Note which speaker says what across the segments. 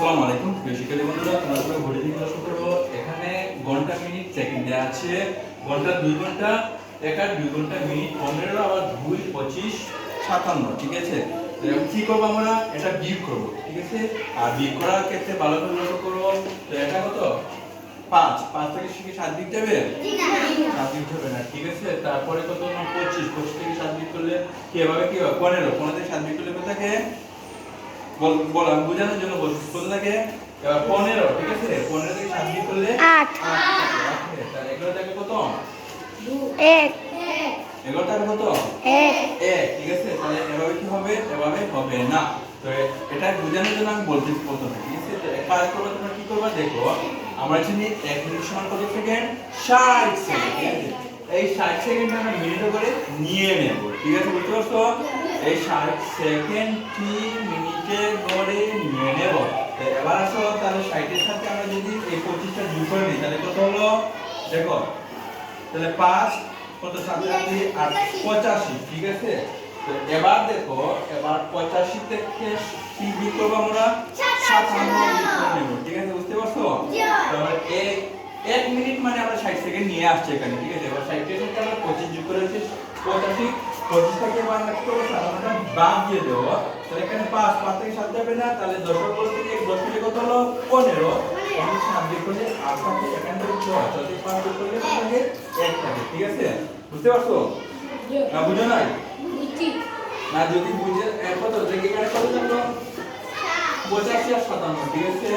Speaker 1: আসসালামু আলাইকুম, প্রিয় শিক্ষার্থী বন্ধুরা করো। এখানে ঘণ্টা মিনিট সেকেন্ড দেওয়া আছে। ঘণ্টা দুই ঘণ্টা, এক আর দুই ঘণ্টা মিনিট, পনেরো আবার দুই পঁচিশ সাতান্ন, ঠিক আছে? করব আমরা? এটা বিয়োগ করব, ঠিক আছে? আর বিয়োগ করার ক্ষেত্রে ভালো করে লক্ষ্য করো। তো এটা কত? পাঁচ। পাঁচ থেকে শিখে সাত দিক যাবে? সাত দিক হবে না, ঠিক আছে? তারপরে কত? পঁচিশ। পঁচিশ থেকে সাত দিক করলে কি এভাবে কি হয় পনেরো। পনেরো থেকে সাত দিক করলে কত থাকে? বল বল আমি বোঝানোর জন্য বলছি কত থাকে পনেরো ঠিক আছে? পনেরো থেকে সাত দিক করলে?
Speaker 2: আট।
Speaker 1: এগুলো থাকে কত
Speaker 2: এক।
Speaker 1: এগুলো থাকে কত
Speaker 2: এক।
Speaker 1: এক ঠিক আছে? তাহলে এভাবে কি হবে? এভাবে হবে না। তো এটা বোঝানোর জন্য আমি বলতেছি প্রথমে ঠিক আছে? কাজ করবে তোমরা কি করবে? দেখো আমরা জানি এক মিনিট সমান কত সেকেন্ড? ষাট সেকেন্ড এই ষাট সেকেন্ড আমরা মিনিটে করে নিয়ে নেব ঠিক আছে? বুঝতে পারছ? এই ষাট সেকেন্ড ঠিক মিনিটে করে নিয়ে নেব। এবার আসো, তাহলে ষাটের সাথে আমরা যদি এই পঁচিশটা যোগ করে নিই, তাহলে কত হলো? দেখো, তাহলে পাঁচ, কত সাথে সাথে আট, পঁচাশি, ঠিক আছে? এবার দেখো, এবার পঁচাশি থেকে কি করব আমরা ঠিক আছে, বুঝতে পারছ? তো এবার এক এক মিনিট মানে আমরা ষাট সেকেন্ড নিয়ে আসছি এখানে, ঠিক আছে? এবার ষাট সেকেন্ড আমরা পঁচিশ যোগ করে পঁচাশি পঁচিশ থেকে এবার আমরা কি করব বাদ দিয়ে দেবো। তাহলে এখানে পাঁচ পাঁচ থেকে সাত যাবে না তাহলে দশের পর থেকে দশ থেকে কত হলো? পনেরো। পনেরো সাত দিয়ে করলে আট থাকে এখান থেকে ছয় ছয় থেকে পাঁচ দিয়ে করলে কত থাকে? এক থাকে ঠিক আছে? বুঝতে পারছ? না বুঝো নাই? না যদি বুঝে কত? থেকে এখানে কত থাকল? পঁচাশি আর সাতান্ন ঠিক আছে?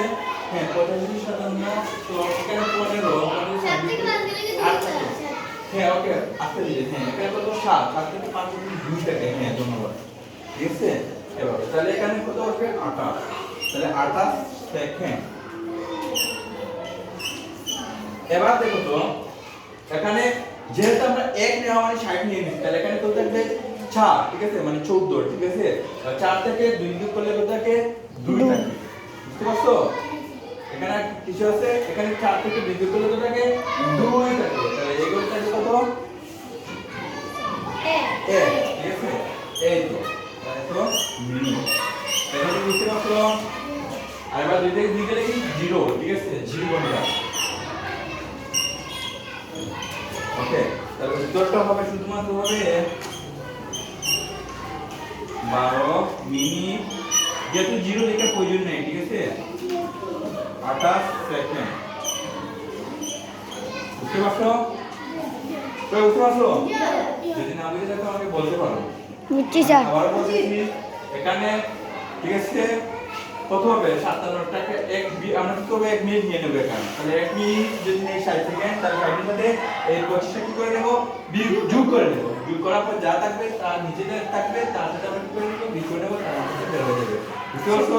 Speaker 1: হ্যাঁ পঁচাশি সাতান্ন তো এখানে পনেরো আট থাকে। হ্যাঁ ওকে আস্তে হ্যাঁ এখানে কত? সাত সাত থেকে পাঁচ দুই থাকে হ্যাঁ ধন্যবাদ। ঠিক আছে? এবার তাহলে এখানে কত হবে আঠাশ। তাহলে আঠাশ সেকেন্ড এবার দেখো তো এখানে যেহেতু আমরা এক নেওয়া মানে ষাট নিয়ে নিচ্ছি তাহলে এখানে কত থাকবে? চার ঠিক আছে? মানে চৌদ্দ ঠিক আছে? চার থেকে দুই যোগ করলে কত থাকে? দুই। থাকে। বুঝতে পারছ? এখানে কিছু আছে এখানে চার থেকে যোগ করলে কত থাকে দুই থাকে। তাহলে এগুলো থাকে কত? এক ঠিক আছে? এই তো। তাহলে তো মিনিট এখানে বুঝতে পারছ? আর এবার দুই থেকে দুই গেলে কি জিরো ঠিক আছে? জিরো কোনটা ওকে তাহলে উত্তরটা হবে শুধুমাত্র হবে বারো মিনিট যেহেতু জিরো লেখার প্রয়োজন নেই ঠিক আছে? আঠাশ সেকেন্ড। বুঝতে পারছ? তো বুঝতে পারছ যদি না বুঝে থাকো আমাকে বলতে পারো।
Speaker 2: বুঝছি স্যার
Speaker 1: আবার বলতেছি এখানে ঠিক আছে? কত হবে? সাতান্নটাকে এক আমরা কি করব? এক মিনিট নিয়ে নেব এখানে। তাহলে এক মিনিট যদি নেই ষাট সেকেন্ড তাহলে ষাটের সাথে এই পঁচিশটা কি করে নেব? যোগ করে নেব। যোগ করার পর যা থাকবে তার নিচে থাকবে তার সাথে আমরা কি করে নেব? বিয়োগ করে নেব তার সাথে বের হয়ে যাবে। বুঝতে পারছ?